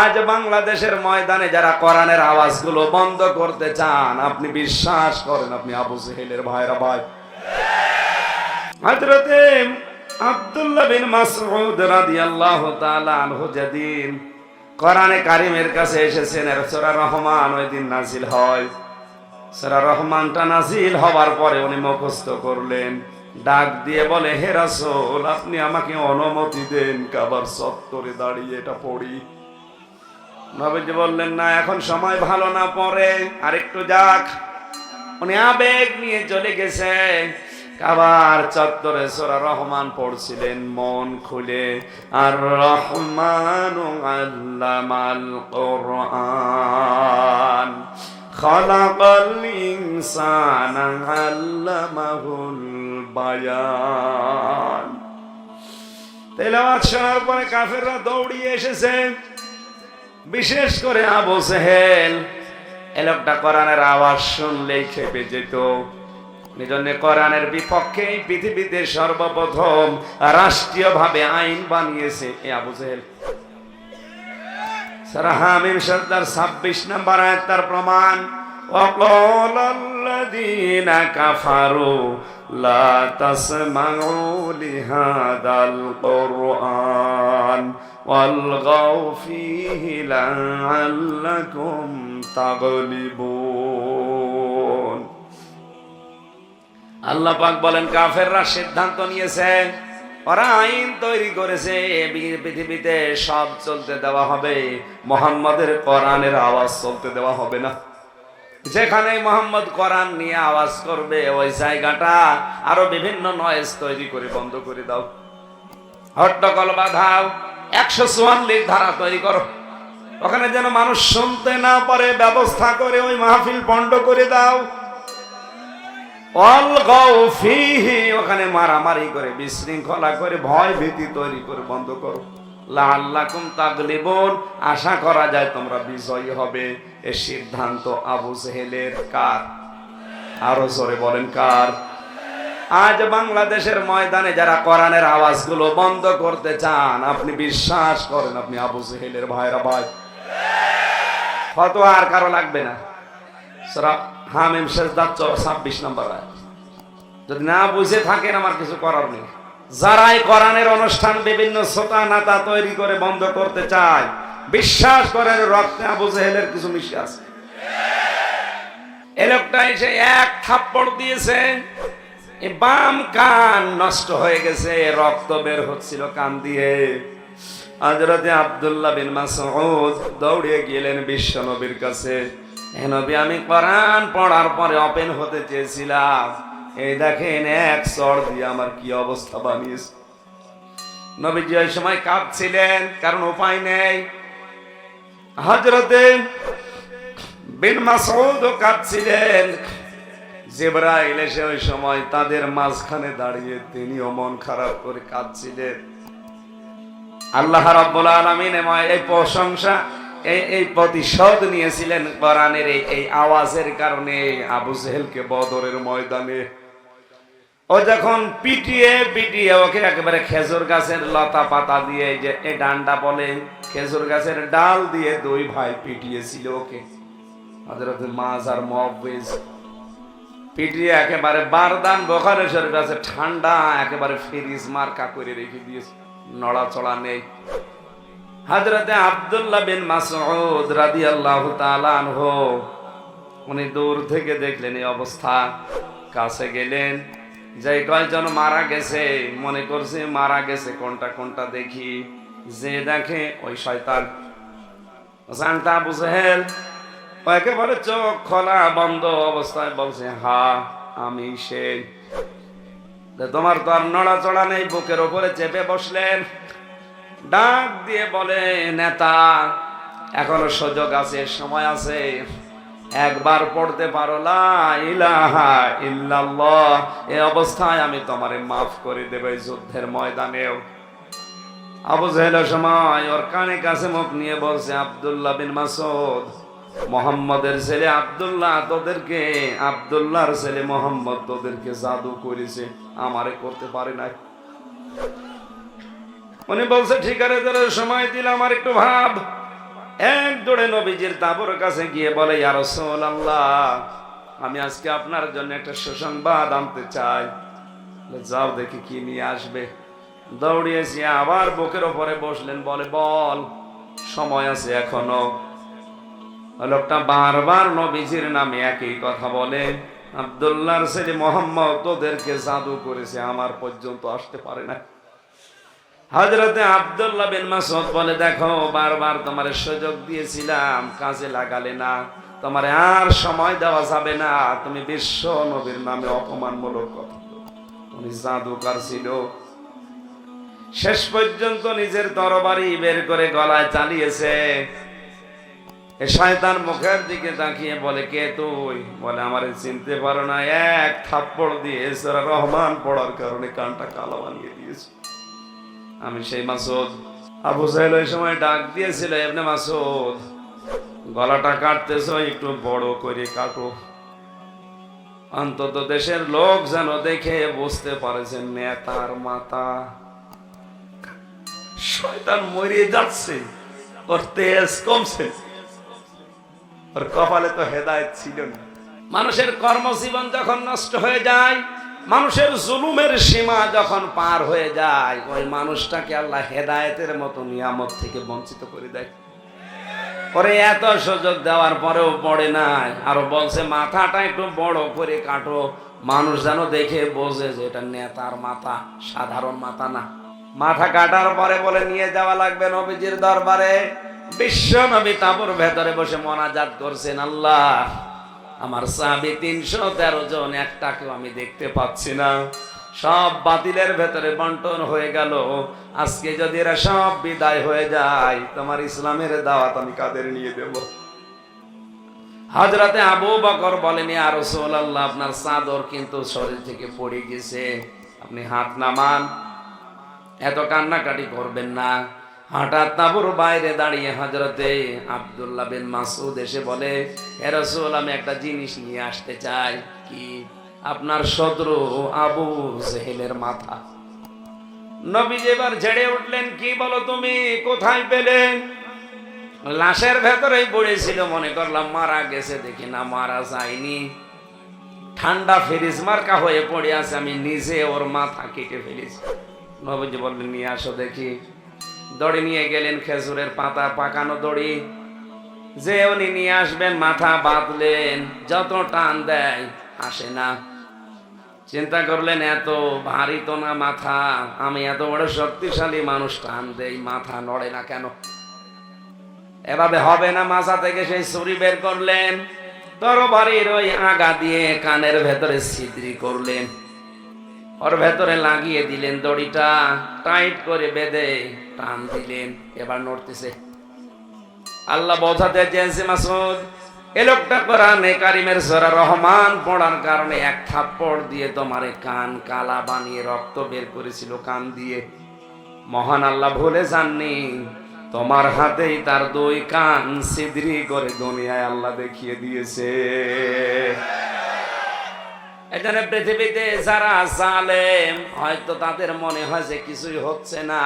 আজ বাংলাদেশের ময়দানে যারা কোরআনের আওয়াজগুলো বন্ধ করতে চান, আপনি বিশ্বাস করেন, আপনি আবু সেহেলের ভাইরা ভাই। আব্দুল্লাহ বিন মাসউদ রাদিয়াল্লাহু তাআলা আনহু যেদিন কোরআনে কারিমের কাছে এসেছেন, এর সূরা রহমান ওই দিন নাজিল হয়। সূরা রহমানটা নাজিল হওয়ার পরে উনি মুখস্থ করলেন। ডাক দিয়ে বলে, হে রাসূল, আপনি আমাকে অনুমতি দেন কাবার চত্বরে দাঁড়িয়ে এটা পড়ি। নবীজি বললেন, না, এখন সময় ভালো না পরে আরেকটু যাক। উনি আবেগ নিয়ে চলে গেছে। কাবার চত্বরে সোরা রহমান পড়ছিলেন, মন খুলে, আর রহমান আল্লামাল কোরআন, খলাকাল ইনসানা আল্লামাহুল বায়ান। তেলাওয়াত শোনার পরে কাফেররা দৌড়িয়ে এসেছে। বিশেষ করে আবু সেহেল এ লোকটা কোরআনের আওয়াজ শুনলেই খেপে যেত। এজন্য কোরআনের বিপক্ষে পৃথিবীতে সর্বপ্রথম রাষ্ট্রীয়ভাবে আইন বানিয়েছে এ আবু সেহেল সারা হামিম সর্দার ছাব্বিশ নম্বর আয়াত তার প্রমাণ। وقال الذين كفروا لا تسمعوا لهذا القرآن والغوا فيه لعلكم تغلبون আল্লাহ পাক বলেন কাফেররা সিদ্ধান্ত নিয়েছে ওরা আইন তৈরি করেছে এই পৃথিবীতে সব চলতে দেওয়া হবে মোহাম্মদের কোরআনের আওয়াজ চলতে দেওয়া হবে না যেখানে মোহাম্মদ কোরআন নিয়ে আওয়াজ করবে, ওই জায়গাটা আরও বিভিন্ন নয়েজ তৈরি করে বন্ধ করে দাও। হট্টকল বাধাও, একশো চুয়াল্লিশ ধারা তৈরি করো। ওখানে যেন মানুষ শুনতে না পারে, ব্যবস্থা করে ওই মাহফিল বন্ধ করে দাও। অল ওখানে মারামারি করে, বিশৃঙ্খলা করে, ভয় ভীতি তৈরি করে বন্ধ করো। লাল্লাকুম তাগলিবুন। আশা করা যায় তোমরা বিজয়ী হবে। এ সিদ্ধান্ত আবু সেহেলের কার? আরও জোরে বলেন কার? আজ বাংলাদেশের ময়দানে যারা কোরআনের আওয়াজগুলো বন্ধ করতে চান, আপনি বিশ্বাস করেন আপনি আবু সেহেলের ভাইরা ভাই। কত আর কারও লাগবে না। হামিম শেষদার ছাব্বিশ নম্বর। যদি না বুঝে থাকেন, আমার কিছু করার নেই। যারাই কোরআনের অনুষ্ঠান বিভিন্ন শ্রোতা নাতা তৈরি করে বন্ধ করতে চায়, বিশ্বাস করেন রক্তে আবু জেহেলের কিছু মিশে আছে। এসে এক থাপ্পড় দিয়েছে বাম কান নষ্ট হয়ে গেছে, রক্ত বের হচ্ছিল কান দিয়ে। হযরতে আব্দুল্লাহ বিন মাসউদ দৌড়িয়ে গেলেন বিশ্ব নবীর কাছে। হে নবী, আমি কোরআন পড়ার পরে ওপেন হতে চেয়েছিলাম। এই দেখেন এক চর দিয়ে আমার কি অবস্থা বানিয়েছে। নবীজি ওই সময় কাঁদছিলেন, কারণ উপায় নেই। হজরতে বিন মাসউদ কাঁদছিলেন। জিবরাইল এসে ওই সময় তাদের মাঝখানে দাঁড়িয়ে তিনিও মন খারাপ করে কাঁদছিলেন। আল্লাহ রাব্বুল আলামিন এই প্রশংসা এই এই প্রতিশোধ নিয়েছিলেন কোরআনের এই এই আওয়াজের কারণে আবু জেহেলকে বদরের ময়দানে ও যখন পিটিয়ে পিটিয়ে ওকে একেবারে খেজুর গাছের লতা পাতা দিয়ে যে এই ডান্ডা বলে, খেজুর গাছের ডাল দিয়ে দুই ভাই পিটিয়েছিল ওকে। হযরত মাছ আর মহাবেজ পিটিয়ে একেবারে বারদান বোখারে শরীর আছে ঠান্ডা একেবারে ফ্রিজ মার্কা করে রেখে দিয়েছে। নড়াচড়া নেই। হজরতে আব্দুল্লাহ বিন মাসউদ রাদিয়াল্লাহু তাআলা আনহু, উনি দূর থেকে দেখলেন এই অবস্থা। কাছে গেলেন যে কয়জন মারা গেছে, মনে করছে মারা গেছে, কোনটা কোনটা দেখি। যে দেখে ওই শয়তান। জানতা আবু একেবারে চোখ খোলা, বন্ধ অবস্থায় বলছে, হা, আমি সেই। তোমার তো আর নড়াচড়া নেই, বুকের ওপরে চেপে বসলেন। ডাক দিয়ে বলে, নেতা, এখনও সুযোগ আছে, সময় আছে। একবার পড়তে পারো এই অবস্থায় আমি তোমারে মাফ করে দেব যুদ্ধের ময়দানেও। আবু জাহেলের সময় ওর কানে কাছে মুখ নিয়ে বলছে, আব্দুল্লাহ বিন মাসুদ মোহাম্মদের ছেলে আব্দুল্লাহ তোদেরকে, আব্দুল্লাহর ছেলে মোহাম্মদ তোদেরকে জাদু করেছে, আমারে করতে পারে নাই। উনি বলছে ঠিক আছে সময় দিলাম আমার একটু ভাব। এক দৌড়ে নবীজির তাবুর কাছে গিয়ে বলে, ইয়া আল্লাহ আমি আজকে আপনার জন্য একটা সুসংবাদ আনতে চাই। যাও দেখি কি নিয়ে আসবে। দৌড়িয়েছি, আবার বুকের ওপরে বসলেন, বলে, বল, সময় আছে এখনও। লোকটা বারবার নবীজির নামে একই কথা বলে, আব্দুল্লাহর ছেলে মোহাম্মদ তোদেরকে জাদু করেছে, আমার পর্যন্ত আসতে পারে না। হজরতে আব্দুল্লাহ বিন মাসুদ বলে, দেখো, বারবার তোমার সুযোগ দিয়েছিলাম, কাজে লাগালে না। তোমার আর সময় দেওয়া যাবে না। তুমি বিশ্ব নবীর নামে অপমানমূলক কথা উনি জাদুকার ছিল। শেষ পর্যন্ত নিজের তরবারি বের করে গলায় চালিয়েছে। শয়তান মুখের দিকে তাকিয়ে বলে, কে তুই? বলে, আমার চিনতে পারো না। এক থাপ্পড় দিয়ে রহমান পড়ার কারণে কানটা কালো বানিয়ে দিয়েছে। আমি সেই মাসুদ। আবু সাহেল ওই সময় ডাক দিয়েছিল এমনি মাসুদ, গলাটা কাটতেছ, একটু বড় করে কাটো। অন্তত দেশের লোক যেন দেখে বুঝতে পারেছেন নেতার মাতা শয়তান মরিয়ে যাচ্ছে, ওর তেজ কমছে। ওর কপালে তো হেদায়েত ছিল না। মানুষের কর্মজীবন যখন নষ্ট হয়ে যায় মানুষের জুলুমের সীমা যখন পার হয়ে যায়, ওই মানুষটাকে আল্লাহ হেদায়েতের মতো নিয়ামত থেকে বঞ্চিত করে দেয়। পরে এত সুযোগ দেওয়ার পরেও পড়ে নাই। আরও বলছে, মাথাটা একটু বড় করে কাটো। মানুষ যেন দেখে বোঝে যে এটা নেতার মাথা, সাধারণ মাথা না। মাথা কাটার পরে বলে, নিয়ে যাওয়া লাগবে নবীজির দরবারে। বিশ্ব নবী তাবুর ভেতরে বসে মনাজাত করছেন আল্লাহ। আমার সাহাবি তিনশো তেরো জন, একটাকেও আমি দেখতে পাচ্ছি না। সব বাতিলের ভেতরে বন্টন হয়ে গেল। আজকে যদি এরা সব বিদায় হয়ে যায়, তোমার ইসলামের দাওয়াত আমি কাদের নিয়ে দেব? হাজরাতে আবু বকর বলেনি আর আল্লাহ আপনার চাদর কিন্তু শরীর থেকে পড়ে গেছে। আপনি হাত নামান। এত কান্নাকাটি করবেন না। হঠাৎ তাবুর বাইরে দাঁড়িয়ে হজরতে আব্দুল্লাহ বিন মাসুদ এসে বলে হে রাসূল, আমি একটা জিনিস নিয়ে আসতে চাই। কি? আপনার শত্রু আবু জেহেলের মাথা। নবী এবার ঝেড়ে উঠলেন, কি বলো তুমি? কোথায় পেলেন? লাশের ভেতরেই পড়েছিল, মনে করলাম মারা গেছে, দেখি না মারা যায়নি। ঠান্ডা ফ্রিজ মার্কা হয়ে পড়ে আছে, আমি নিজে ওর মাথা কেটে ফেলেছি। নবীজি বললেন, নিয়ে আসো দেখি। দড়ি নিয়ে গেলেন খেজুরের পাতা, পাকানো দড়ি। যে উনি নিয়ে আসবেন, মাথা বাঁধলেন, যত টান দেয়, আসে না। চিন্তা করলেন, এত ভারী তো না মাথা। আমি এত বড় শক্তিশালী মানুষ, টান দেই, মাথা নড়ে না কেন? এভাবে হবে না, মাথা থেকে সেই ছুরি বের করলেন। তরবারির ওই আগা দিয়ে কানের ভেতরে ছিদ্রি করলেন। ওর ভেতরে লাগিয়ে দিলেন, দড়িটা টাইট করে বেঁধে টান দিলেন, এবার নড়তেছে। আল্লাহ বোঝাতে চেয়েছে মাসুদ, এ লোকটা কোরআনে কারিমের সরা রহমান পড়ার কারণে এক থাপ্পড় দিয়ে তোমার কান কালা বানিয়ে রক্ত বের করেছিল কান দিয়ে। মহান আল্লাহ ভুলে যাননি, তোমার হাতেই তার দুই কান সিদ্রি করে দুনিয়ায় আল্লাহ দেখিয়ে দিয়েছে। এখানে পৃথিবীতে যারা জালেম, হয়তো তাদের মনে হয় যে কিছুই হচ্ছে না।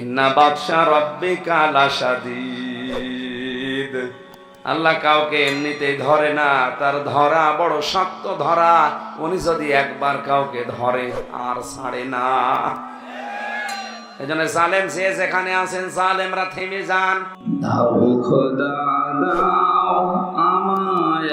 ইন্না বাদশা রব্বিকা লাশাদীদ। আল্লাহ কাউকে এমনিতেই ধরে না, তার ধরা বড় শক্ত ধরা। উনি যদি একবার কাউকে ধরে, আর ছাড়ে না। এজন্য সালেম সে যেখানে আছেন সালেমরা থেমে যান। খোদা, দাও আমায়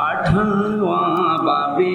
પાઠણવા બાબે